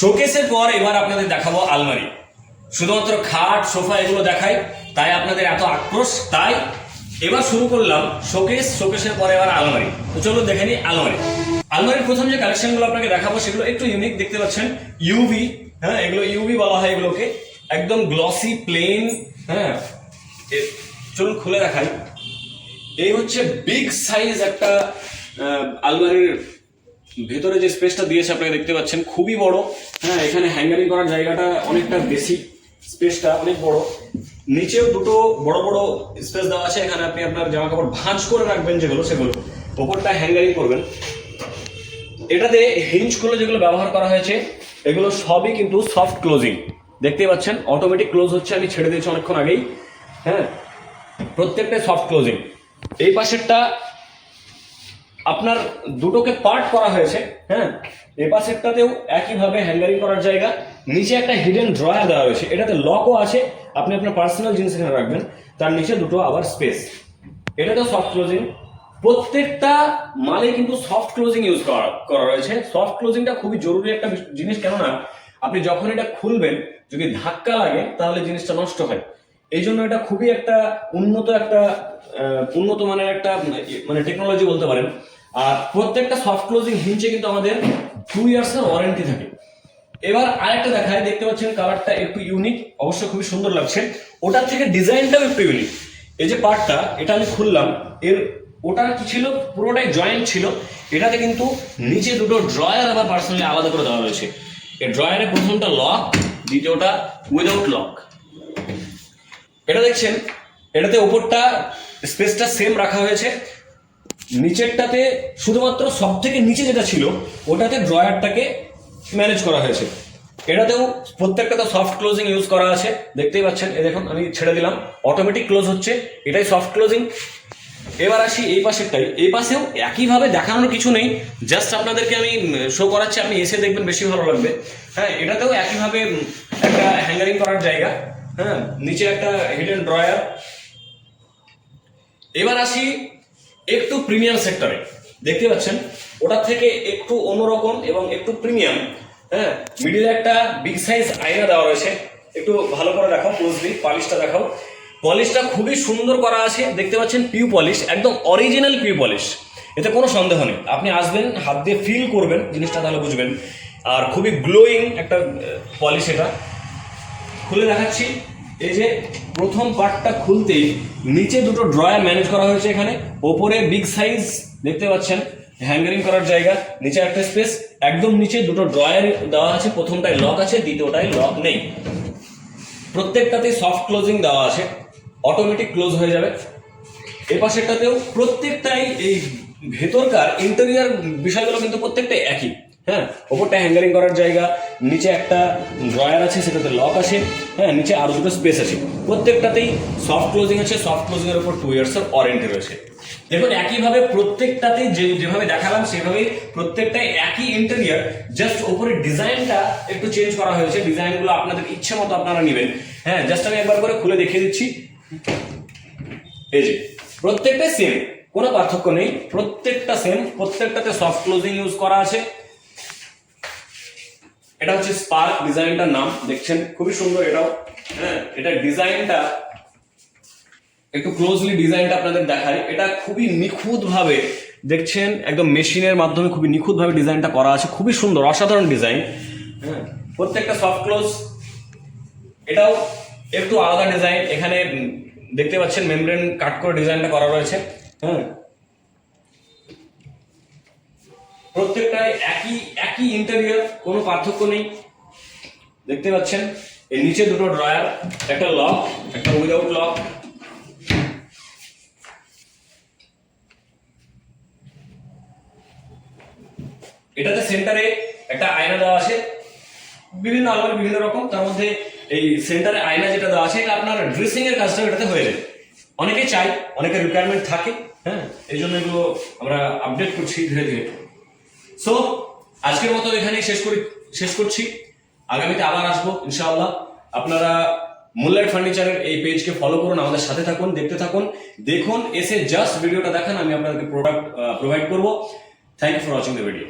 শোকেসের পর এবার আপনাদের দেখাবো আলমারি। শুধুমাত্র খাট, সোফা এগুলো দেখাই, তাই আপনাদের এত আক্রোশ, তাই এবার শুরু করলাম শোকেস, শোকেসের পরে এবার আলমারি। তো চলুন দেখে নিই আলমারি। আলমারির প্রথম যে কালেকশনগুলো আপনাকে দেখাবো, সেগুলো একটু ইউনিক দেখতে পাচ্ছেন। ইউভি হ্যাঁ এগুলো ইউভি বলা হয় এগুলোকে। একদম গ্লসি প্লেন হ্যাঁ। চলুন খুলে দেখাই। এই হচ্ছে বিগ সাইজ একটা আলমারির ভেতরে যে স্পেসটা দিয়েছে আপনাকে দেখতে পাচ্ছেন, খুবই বড়। হ্যাঁ এখানে হ্যাঙ্গারিং করার জায়গাটা অনেকটা বেশি। স্পেসটা অনেক বড়। নিচেও দুটো বড় বড় স্পেস দেওয়া আছে। এখানে আপনি আপনার জামা কাপড় ভাঁজ করে রাখবেন, যেগুলো, সেগুলো। ওপরটা হ্যাঙ্গারিং করবেন। এটাতে হিঞ্জগুলো যেগুলো ব্যবহার করা হয়েছে, এগুলো সবই কিন্তু সফট ক্লোজিং দেখতেই পাচ্ছেন অটোমেটিক ক্লোজ হচ্ছে, আমি ছেড়ে দিয়েছি অনেকক্ষণ আগেই। হ্যাঁ প্রত্যেকটা সফট ক্লোজিং এই পাশেরটা আপনার দুটোকে পার্ট করা হয়েছে হ্যাঁ? এই পাশেরটাতেও একইভাবে হ্যাঙ্গারিং করার জায়গা। নিচে একটা হিডেন ড্রয়ার দেওয়া হয়েছে এটাতে লকও আছে। আপনি আপনার পার্সোনাল জিনিস এখানে রাখবেন। তার নিচে দুটো আবার স্পেস এটাতেও সফট ক্লোজিং প্রত্যেকটা মালে কিন্তু সফট ক্লোজিং ইউজ করা করা রয়েছে। সফট ক্লোজিংটা খুবই জরুরি একটা জিনিস। কেননা, আপনি যখন এটা খুলবেন, যদি ধাক্কা লাগে, তাহলে জিনিসটা নষ্ট হয়। এই জন্য এটা খুবই একটা উন্নত একটা উন্নত মানের একটা মানে টেকনোলজি বলতে পারেন। আর প্রত্যেকটা সফট ক্লোজিং হিঞ্চে কিন্তু আমাদের টু ইয়ার্সের ওয়ারেন্টি থাকে। এবার আরেকটা দেখায় দেখতে পাচ্ছেন কালারটা একটু ইউনিক অবশ্য খুবই সুন্দর লাগছে। ওটার থেকে ডিজাইনটাও একটু ইউনিক এই যে পার্টটা এটা আমি খুললাম। এর, ওটার কি ছিল? পুরোটাই জয়েন্ট ছিল। এটাতে কিন্তু নিচে দুটো ড্রয়ার আবার পার্সোনালি আলাদা করে দেওয়া রয়েছে। এই ড্রয়ারে প্রথমটা লক দ্বিতীয়টা উইদাউট লক এটা দেখছেন, এটাতে ওপরটা স্পেসটা সেম রাখা হয়েছে। নিচেরটাতে শুধুমাত্র সব থেকে নিচে যেটা ছিল, ওটাতে ড্রয়ারটাকে ম্যানেজ করা হয়েছে। এটাতেও প্রত্যেকটা তো সফট ক্লোজিং ইউজ করা আছে। দেখতেই পাচ্ছেন, এই দেখুন, আমি ছেড়ে দিলাম। অটোমেটিক ক্লোজ হচ্ছে, এটাই সফট ক্লোজিং এবার আসি এই পাশেরটাই। এই পাশেও একইভাবে দেখানোর কিছু নেই। জাস্ট আপনাদেরকে আমি শো করাচ্ছি, আপনি এসে দেখবেন, বেশি ভালো লাগবে। হ্যাঁ এটাতেও একইভাবে একটা হ্যাঙ্গারিং করার জায়গা। হ্যাঁ নিচে একটা হিডেন ড্রয়ার এবার আসি একটু প্রিমিয়াম সেক্টরে। দেখতে পাচ্ছেন? ওটার থেকে একটু অন্যরকম এবং একটু প্রিমিয়াম। হ্যাঁ? মিডিলে একটা বিগ সাইজ আয়না দেওয়া রয়েছে। একটু ভালো করে দেখাও ক্লোজলি পলিশটা দেখাও। পলিশটা খুবই সুন্দর করা আছে। দেখতে পাচ্ছেন পিউ পলিশ একদম অরিজিনাল পিউ পলিশ এতে কোনো সন্দেহ নেই। আপনি আসবেন, হাত দিয়ে ফিল করবেন, জিনিসটা তাহলে বুঝবেন। আর খুবই গ্লোয়িং একটা পলিশ এটা। খুলে দেখাচ্ছি। এই যে প্রথম পার্টটা খুলতেই নিচে দুটো ড্রয়ার ম্যানেজ করা হয়েছে এখানে। ওপরে বিগ সাইজ দেখতে পাচ্ছেন, হ্যাঙ্গারিং করার জায়গা, নিচে একটা স্পেস, একদম নিচে দুটো ড্রয়ার দেওয়া আছে, প্রথমটায় লক আছে, দ্বিতীয়টায় লক নেই। প্রত্যেকটাতে সফট ক্লোজিং দেওয়া আছে, অটোমেটিক ক্লোজ হয়ে যাবে। এ পাশেরটাতেও প্রত্যেকটাই এই ভেতরকার, ইন্টেরিয়ার বিষয়গুলো কিন্তু প্রত্যেকটাই একই। হ্যাঁ ওপরটা হ্যাঙ্গারিং করার জায়গা, নিচে একটা ড্রয়ার আছে, সেটাতে লক আছে হ্যাঁ নিচে আরও দুটো স্পেস আছে। প্রত্যেকটাতেই সফট ক্লোজিং আছে সফট ক্লোজিং এর উপর টু ইয়ার্সের ওয়ারেন্টি রয়েছে। দেখুন, একইভাবে প্রত্যেকটাতেই যে যেভাবে দেখালাম, সেভাবেই প্রত্যেকটাই একই ইন্টেরিয়ার জাস্ট ওপরের ডিজাইনটা একটু চেঞ্জ করা হয়েছে। ডিজাইনগুলো আপনাদের ইচ্ছে মতো আপনারা নেবেন। হ্যাঁ জাস্ট আমি একবার করে খুলে দেখিয়ে দিচ্ছি। এই যে প্রত্যেকটা সেম কোনো পার্থক্য নেই। প্রত্যেকটা সেম প্রত্যেকটাতে সফট ক্লোজিং ইউজ করা আছে। এটা হচ্ছে স্পার্ক ডিজাইনটার নাম, দেখছেন? খুবই সুন্দর এটাও। হ্যাঁ এটা ডিজাইনটা একটু ক্লোজলি ডিজাইনটা আপনাদের দেখাই। এটা খুবই নিখুঁত ভাবে দেখছেন? একদম মেশিনের মাধ্যমে খুবই নিখুঁত ভাবে ডিজাইনটা করা আছে। খুবই সুন্দর, অসাধারণ ডিজাইন হ্যাঁ প্রত্যেকটা সফট ক্লোজ এটাও একটু আলাদা ডিজাইন এখানে দেখতে পাচ্ছেন মেমব্রেন কাট করে ডিজাইনটা করা রয়েছে। হ্যাঁ প্রত্যেকটাই একই একই ইন্টেরিয়র কোনো পার্থক্য নেই। দেখতে পাচ্ছেন, এর নিচে দুটো ড্রয়ার একটা লক একটা উইদাউট লক এটাতে সেন্টারে একটা আয়না দেওয়া আছে। বিভিন্ন আলোর বিভিন্ন রকম, তার মধ্যে এই সেন্টারে আয়না যেটা দেওয়া আছে, এটা আপনার ড্রেসিং এর কাজটা এটাতে হয়ে যায়। অনেকেই চাই অনেকে রিকোয়ারমেন্ট থাকে হ্যাঁ? এই জন্য এগুলো আমরা আপডেট করছি ধীরে ধীরে। সো আজকের মতো এখানেই শেষ করি, শেষ করছি। আগামীতে আবার আসব, ইনশাআল্লাহ। আপনারা মুল্লাইট ফার্নিচারের এই পেজকে ফলো করুন, আমাদের সাথে থাকুন, দেখতে থাকুন। দেখুন, এসে জাস্ট ভিডিওটা দেখান, আমি আপনাদেরকে প্রোডাক্ট প্রোভাইড করব। Thank you for watching the video